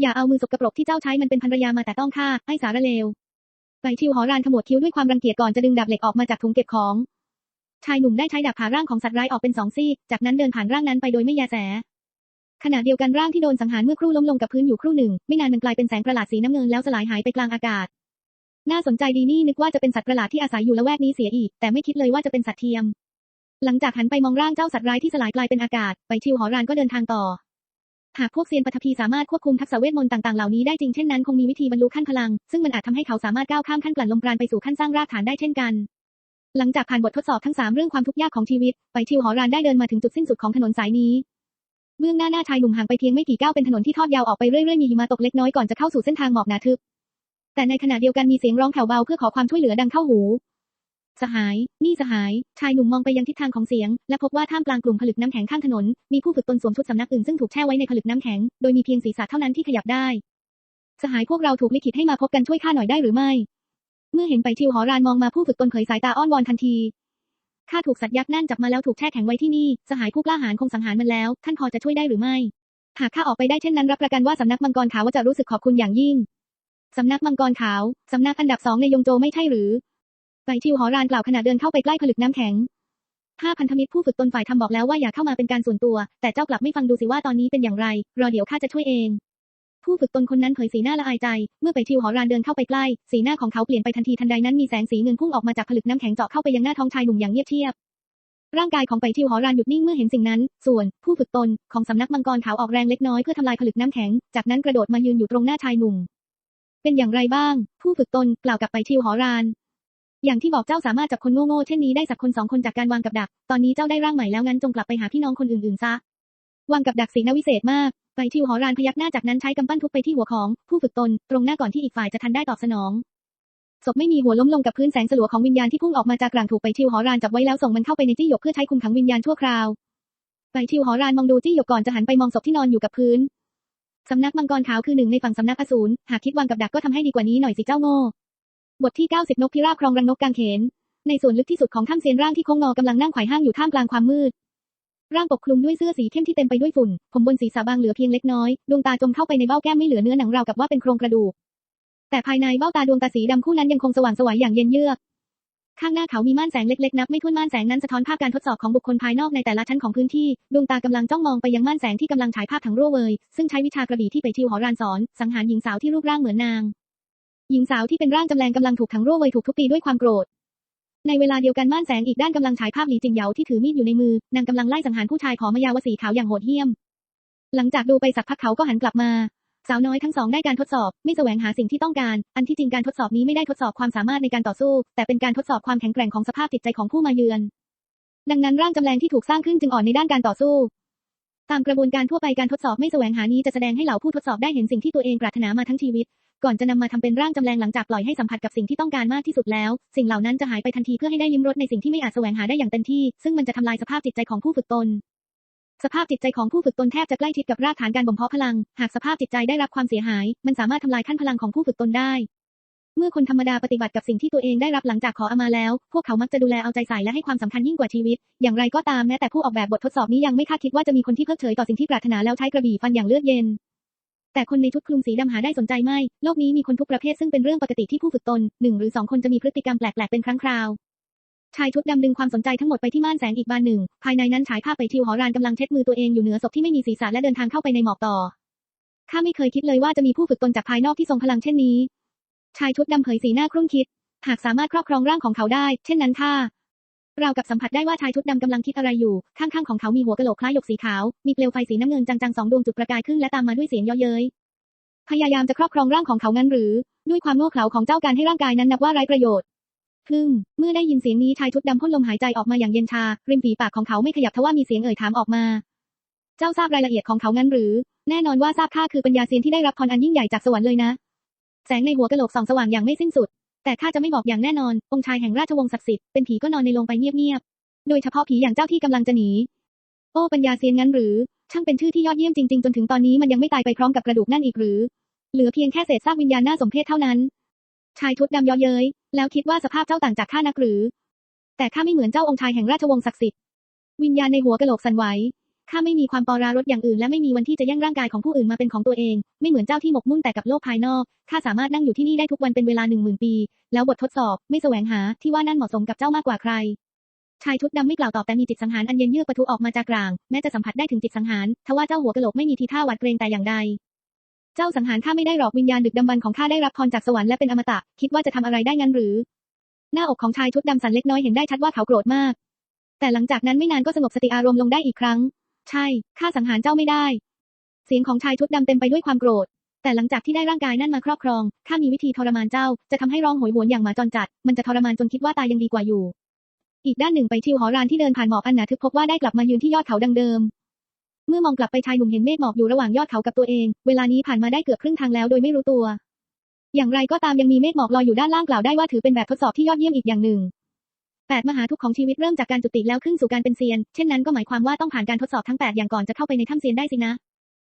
Speaker 1: อย่าเอามือสกปรกที่เจ้าใช้มันเป็นภรรยามาแต่ต้องฆ่าไอ้สารเลว ไปทิวหอรานขมวดคิ้วด้วยความรังเกียจก่อนจะดึงดาบเหล็กออกมาจากถุงเก็บของ ชายหนุ่มได้ใช้ดาบผ่าร่างของสัตว์ร้ายออกเป็นสองซี่ จากนั้นเดินผ่านร่างนั้นไปโดยไม่แยแส ขณะเดียวกันร่างที่โดนสังหารเมื่อครู่ล้มลงกับพื้นอยู่ครู่หนึ่ง ไม่นานมันกลายเป็นแสงประหลาดสีน้ำเงินแล้วสลายหายไปกลางอากาศ น่าสนใจดีนี่นึกว่าจะเป็นสัตว์ประหลาดที่อาศัยอยู่ละแวกนี้เสียอีก แต่ไม่คิดเลยว่าจะเป็นสัตว์เทียม หลังจากหันไปมองร่างเจ้าสัตว์ร้ายที่สลายกลายเป็นอากาศ ไปชิวหอรานก็เดินทางต่อ หากพวกเซียนปฐพีสามารถควบคุมทักษะเวทมนต์ต่างๆเหล่านี้ได้จริงเช่นนั้นคงมีวิธีบรรลุขั้นพลัง ซึ่งมันอาจทำให้เขาสามารถก้าวข้ามขั้นกลั่นลมปราณไปสู่ขั้นสร้างรากฐานได้เช่นกันหลังจากผ่านบททดสอบทั้งสามเรื่องความทุกข์ยากของชีวิต ไปชิวหอรานได้เดินมาถึงจุดสิ้นสุดของถนนสายนี้ เบื้องหน้าหน้าชายหนุ่มห่างไปเพียงไม่กี่ก้าวเป็นถนนที่ทอดยาวออกไปเรื่อยๆมีหิมะตกเล็กน้อยก่อนจะเข้าสู่เส้นทางหมอกหนาทึบ แต่ในขณะเดียวกันมีเสียงร้องแผ่วเบาเพื่อขอความช่วยเหลือดังเข้าหู สหาย นี่สหาย ชายหนุ่มมองไปยังทิศทางของเสียง และพบว่าท่ามกลางกลุ่มผลึกน้ำแข็งข้างถนน มีผู้ฝึกตนสวมชุดสำนักอื่นซึ่งถูกแช่ไว้ในผลึกน้ำแข็ง โดยมีเพียงศีรษะเท่านั้นที่ขยับได้ สหายพวกเราถูกลิขิตให้มาพบกันช่วยข้าหน่อยได้หรือไม่ เมื่อเห็นไปทิวหอรานมองมาผู้ฝึกตนเผยสายตาอ้อนวอนทันที ข้าถูกสัตว์ยักษ์นั่นจับมาแล้วถูกแช่แข็งไว้ที่นี่ สหายผู้กล้าหาญคงสังหารมันแล้ว ท่านพอจะช่วยได้หรือไม่ หากข้าออกไปได้เช่นนั้นรับประกันว่าสำนักมังกรขาวจะรู้สึกขอบคุณอย่างยิ่ง สำนักมังกรขาว สำนักอันดับสองในยงโจไม่ใช่หรือไปชิวหอรานกล่าวขณะเดินเข้าไปใกล้ผลึกน้ำแข็งห้าพันธมิตรผู้ฝึกตนฝ่ายทำบอกแล้วว่าอย่าเข้ามาเป็นการส่วนตัว แต่เจ้ากลับไม่ฟังดูสิว่าตอนนี้เป็นอย่างไร รอเดี๋ยวข้าจะช่วยเอง ผู้ฝึกตนคนนั้นเผยสีหน้าละอายใจ เมื่อไปทิวหอรานเดินเข้าไปใกล้ สีหน้าของเขาเปลี่ยนไปทันทีทันใดนั้นมีแสงสีเงินพุ่งออกมาจากผลึกน้ำแข็งเจาะเข้าไปยังหน้าท้องชายหนุ่มอย่างเงียบเชียบร่างกายของไปทิวหอรานหยุดนิ่งเมื่อเห็นสิ่งนั้น ส่วน ผู้ฝึกตนของสำนักมังกรขาวออกแรงเล็กน้อยเพื่อทำลายผลึกน้ำแข็ง จากนั้นกระโดดมายืนอยู่ตรงหน้าชายหนุ่ม เป็นอย่างไรบ้าง ผู้ฝึกตนกล่าวกับไปทิวหอราน อย่างที่บอกเจ้าสามารถจับคนโง่ๆเช่นนี้ได้สักคนสองคนจากการวางกับดัก ตอนนี้เจ้าได้ร่างใหม่แล้วงั้นจงกลับไปหาพี่น้องคนอื่นๆซะ วางกับดักสีนวิเศษมาก ไปทิวหอรานพยักหน้าจากนั้นใช้กำปั้นทุบไปที่หัวของผู้ฝึกตน ตรงหน้าก่อนที่อีกฝ่ายจะทันได้ตอบสนองศพไม่มีหัวล้มลงกับพื้นแสงสลัวของวิญญาณที่พุ่งออกมาจากกลางถูกไปทิวหอรานจับไว้แล้วส่งมันเข้าไปในจี้หยกเพื่อใช้คุมขังวิญญาณชั่วคราว ไปทิวหอรานมองดูจี้หยกก่อนจะหันไปมองศพที่นอนอยู่กับพื้น สำนักมังกรขาวคือหนึ่งในฝั่งสำนักอสูรหากคิดวางกับดักก็ทำให้ดีกว่านี้หน่อยสิเจ้าโง่ บทที่ 90 นกพิราบครองรังนกกางเขน ในส่วนลึกที่สุดของถ้ำเซียนร่างที่โค้งงอกำลังนั่งไขว่ห้างอยู่ท่ามกลางความมืด ร่างปกคลุมด้วยเสื้อสีเข้มที่เต็มไปด้วยฝุ่น ผมบนศีรษะบางเหลือเพียงเล็กน้อย ดวงตาจมเข้าไปในเบ้าแก้มไม่เหลือเนื้อหนังราวกับว่าเป็นโครงกระดูก แต่ภายในเบ้าตาดวงตาสีดำคู่นั้นยังคงสว่างสวยอย่างเย็นเยือก ข้างหน้าเขามีม่านแสงเล็กๆนับไม่ถ้วนม่านแสงนั้นสะท้อนภาพการทดสอบของบุคคลภายนอกในแต่ละชั้นของพื้นที่ ดวงตากำลังจ้องมองไปยังม่านแสงที่กำลังฉายภาพถังรั่วเวยซึ่งใช้วิชากระบี่ที่ไปทิวหอรานสอน สังหารหญิงสาวที่รูปร่างเหมือนนาง หญิงสาวที่เป็นร่างจำแรงกำลังถูกถังรั่วเวยถูกทุบตีด้วยความโกรธ ในเวลาเดียวกันม่านแสงอีกด้านกำลังฉายภาพหลีจิงเหยาที่ถือมีดอยู่ในมือนางกำลังไล่สังหารผู้ชายขอมายาวสีขาวอย่างโหดเหี้ยม หลังจากดูไปสักพักเขาก็หันกลับมา สาวน้อยทั้งสองได้การทดสอบ ไม่แสวงหาสิ่งที่ต้องการ อันที่จริงการทดสอบนี้ไม่ได้ทดสอบความสามารถในการต่อสู้ แต่เป็นการทดสอบความแข็งแกร่งของสภาพจิตใจของผู้มาเยือน ดังนั้นร่างจำแรงที่ถูกสร้างขึ้นจึงอ่อนในด้านการต่อสู้ ตามกระบวนการทั่วไปการทดสอบไม่แสวงหานี้จะแสดงให้เหล่าผู้ทดสอบได้เห็นสิ่งที่ตัวเองปรารถนามาทั้งชีวิต ก่อนจะนำมาทำเป็นร่างจำแรงหลังจากปล่อยให้สัมผัสกับสิ่งที่ต้องการมากที่สุดแล้ว สิ่งเหล่านั้นจะหายไปทันทีเพื่อให้ได้ลิ้มรสในสิ่งที่ไม่อาจแสวงหาได้อย่างเต็มที่ ซึ่งมันจะทำลายสภาพจิตใจของผู้ฝึกตนสภาพจิตใจของผู้ฝึกตนแทบจะใกล้ชิดกับรากฐานการบ่มเพาะพลัง หากสภาพจิตใจได้รับความเสียหาย มันสามารถทำลายขั้นพลังของผู้ฝึกตนได้ เมื่อคนธรรมดาปฏิบัติกับสิ่งที่ตัวเองได้รับหลังจากขออามาแล้ว พวกเขามักจะดูแลเอาใจใส่และให้ความสำคัญยิ่งกว่าชีวิต อย่างไรก็ตามแม้แต่ผู้ออกแบบบททดสอบนี้ยังไม่คาดคิดว่าจะมีคนที่เพิกเฉยต่อสิ่งที่ปรารถนาแล้วใช้กระบี่ฟันอย่างเลือดเย็น แต่คนในชุดคลุมสีดำหาได้สนใจไม่ โลกนี้มีคนทุกประเภทซึ่งเป็นเรื่องปกติที่ผู้ฝึกตนหนึ่งหรือสองคนจะมีพฤติกรรมแปลกๆเป็นครั้งคราวชายชุดดำดึงความสนใจทั้งหมดไปที่ม่านแสงอีกบานหนึ่ง ภายในนั้นฉายภาพไปทิวหอรานกำลังเช็ดมือตัวเองอยู่เหนือศพที่ไม่มีศีรษะและเดินทางเข้าไปในหมอกต่อ ข้าไม่เคยคิดเลยว่าจะมีผู้ฝึกตนจากภายนอกที่ทรงพลังเช่นนี้ ชายชุดดำเผยสีหน้าครุ่นคิด หากสามารถครอบครองร่างของเขาได้ เช่นนั้นข้า รากับสัมผัสได้ว่าชายชุดดำกำลังคิดอะไรอยู่ ข้างๆของเขามีหัวกะโหลกคล้ายหยกสีขาว มีเปลวไฟสีน้ำเงินจางๆสองดวงจุดประกายขึ้นและตามมาด้วยเสียงเยาะเย้ย พยายามจะครอบครองร่างของเขางั้นหรือ ด้วยความโง่เขลาของเจ้าการให้ร่างกายนั้นนับว่าไร้ประโยชน์พึ่งเมื่อได้ยินเสียงนี้ชายชุดดำพ่นลมหายใจออกมาอย่างเย็นชา ริมฝีปากของเขาไม่ขยับทว่ามีเสียงเอ่ยถามออกมา เจ้าทราบรายละเอียดของเขางั้นหรือ แน่นอนว่าทราบข้าคือปัญญาเซียนที่ได้รับพรอันยิ่งใหญ่จากสวรรค์เลยนะ แสงในหัวกะโหลกส่องสว่างอย่างไม่สิ้นสุด แต่ข้าจะไม่บอกอย่างแน่นอน องค์ชายแห่งราชวงศ์ศักดิ์สิทธิ์เป็นผีก็นอนในโรงไปเงียบๆ โดยเฉพาะผีอย่างเจ้าที่กำลังจะหนี โอ้ปัญญาเซียนงั้นหรือ ช่างเป็นชื่อที่ยอดเยี่ยมจริงๆ จนถึงตอนนี้มันยังไม่ตายไปพร้อมกับกระดูกนั่นอีกหรือ เหลือเพียงแค่เศษซากวิญญาณน่าสมเพชเท่านั้น ชายชุดดำเยาะเย้ย แล้วคิดว่าสภาพเจ้าต่างจากข้านักหรือ แต่ข้าไม่เหมือนเจ้าองค์ชายแห่งราชวงศ์ศักดิ์สิทธิ์ วิญญาณในหัวกะโหลกสั่นไหว ข้าไม่มีความปรารถอย่างอื่นและไม่มีวันที่จะแย่งร่างกายของผู้อื่นมาเป็นของตัวเอง ไม่เหมือนเจ้าที่หมกมุ่นแต่กับโลกภายนอก ข้าสามารถนั่งอยู่ที่นี่ได้ทุกวันเป็นเวลาหนึ่งหมื่นปี แล้วบททดสอบไม่แสวงหาที่ว่านั่นเหมาะสมกับเจ้ามากกว่าใคร ชายชุดดำไม่กล่าวตอบแต่มีจิตสังหารอันเย็นเยือกปะทุออกมาจากกลาง แม้จะสัมผัสได้ถึงจิตสังหาร ทว่าเจ้าหัวกะโหลกไม่มีทีท่าหวาดเกรงแต่อย่างใด เจ้าสังหารข้าไม่ได้หรอกวิญญาณดึกดำบรรพ์ของข้าได้รับพรจากสวรรค์และเป็นอมตะ คิดว่าจะทำอะไรได้งั้นหรือ หน้าอกของชายชุดดำสันเล็กน้อยเห็นได้ชัดว่าเขาโกรธมาก แต่หลังจากนั้นไม่นานก็สงบสติอารมณ์ลงได้อีกครั้ง ใช่ข้าสังหารเจ้าไม่ได้ เสียงของชายชุดดำเต็มไปด้วยความโกรธ แต่หลังจากที่ได้ร่างกายนั่นมาครอบครองข้ามีวิธีทรมานเจ้า จะทำให้ร้องโหยหวนอย่างหมาจรจัด มันจะทรมานจนคิดว่าตายยังดีกว่าอยู่ อีกด้านหนึ่งไปทิวหอรานที่เดินผ่านหมอกอันหนาทึบพบว่าได้กลับมายืนที่ยอดเขาดังเดิม เมื่อมองกลับไปชายหนุ่มเห็นเมฆหมอกอยู่ระหว่างยอดเขากับตัวเอง เวลานี้ผ่านมาได้เกือบครึ่งทางแล้วโดยไม่รู้ตัว อย่างไรก็ตามยังมีเมฆหมอกลอยอยู่ด้านล่างกล่าวได้ว่าถือเป็นแบบทดสอบที่ยอดเยี่ยมอีกอย่างหนึ่ง แปดมหาทุกข์ของชีวิตเริ่มจากการจุติแล้วขึ้นสู่การเป็นเซียน เช่นนั้นก็หมายความว่าต้องผ่านการทดสอบทั้งแปดอย่างก่อนจะเข้าไปในถ้ำเซียนได้สินะ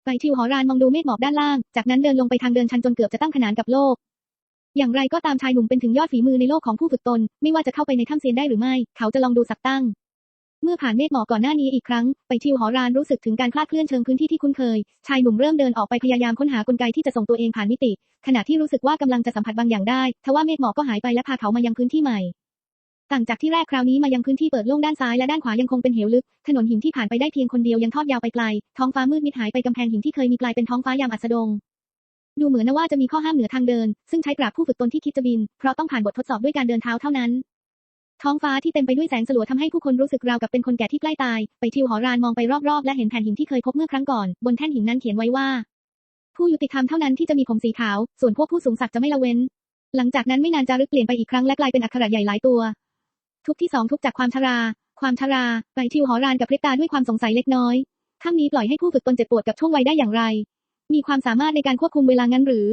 Speaker 1: ไปทิวหอรานมองดูเมฆหมอกด้านล่าง จากนั้นเดินลงไปทางเดินชันจนเกือบจะตั้งขนานกับโลก อย่างไรก็ตามชายหนุ่มเป็นถึงยอดฝีมือในโลกของผู้ฝึกตน ไม่ว่าจะเข้าไปในถ้ำเซียนได้หรือไม่ เขาจะลองดูสักตั้ง เมื่อผ่านเมฆหมอกก่อนหน้านี้อีกครั้ง ไปทิวหอรานรู้สึกถึงการคลาดเคลื่อนเชิงพื้นที่ที่คุ้นเคย ชายหนุ่มเริ่มเดินออกไปพยายามค้นหากลไกที่จะส่งตัวเองผ่านมิติ ขณะที่รู้สึกว่ากำลังจะสัมผัสบางอย่างได้ ทว่าเมฆหมอกก็หายไปและพาเขามายังพื้นที่ใหม่ ต่างจากที่แรกคราวนี้มายังพื้นที่เปิดโล่งด้านซ้ายและด้านขวายังคงเป็นเหวลึก ถนนหินที่ผ่านไปได้เพียงคนเดียวยังทอดยาวไปไกล ท้องฟ้ามืดมิดหายไปกำแพงหินที่เคยมีกลายเป็นท้องฟ้ายามอัสดง ดูเหมือนนะว่าจะมีข้อห้ามเหนือทางเดิน ซึ่งใช้ปราบผู้ฝึกตนที่คิดจะบิน เพราะต้องผ่านบททดสอบด้วยการเดินเท้าเท่านั้น ท้องฟ้าที่เต็มไปด้วยแสงสลัวทำให้ผู้คนรู้สึกราวกับเป็นคนแก่ที่ใกล้ตาย ไปทิวหอรานมองไปรอบๆ และเห็นแผ่นหินที่เคยพบเมื่อครั้งก่อน บนแท่นหินนั้นเขียนไว้ว่า ผู้ยุติธรรมเท่านั้นที่จะมีผมสีขาว ส่วนพวกผู้สูงศักดิ์จะไม่ละเว้น หลังจากนั้นไม่นานจารึกเปลี่ยนไปอีกครั้งและกลายเป็นอักขระใหญ่หลายตัว ทุกที่สองทุกจากความชรา ความชราไปทิวหอรานกับพริบตาด้วยความสงสัยเล็กน้อยถ้ำนี้ปล่อยให้ผู้ฝึกตนเจ็บปวดกับช่วงวัยได้อย่างไร มีความสามารถในการควบคุมเวลางั้นหรือ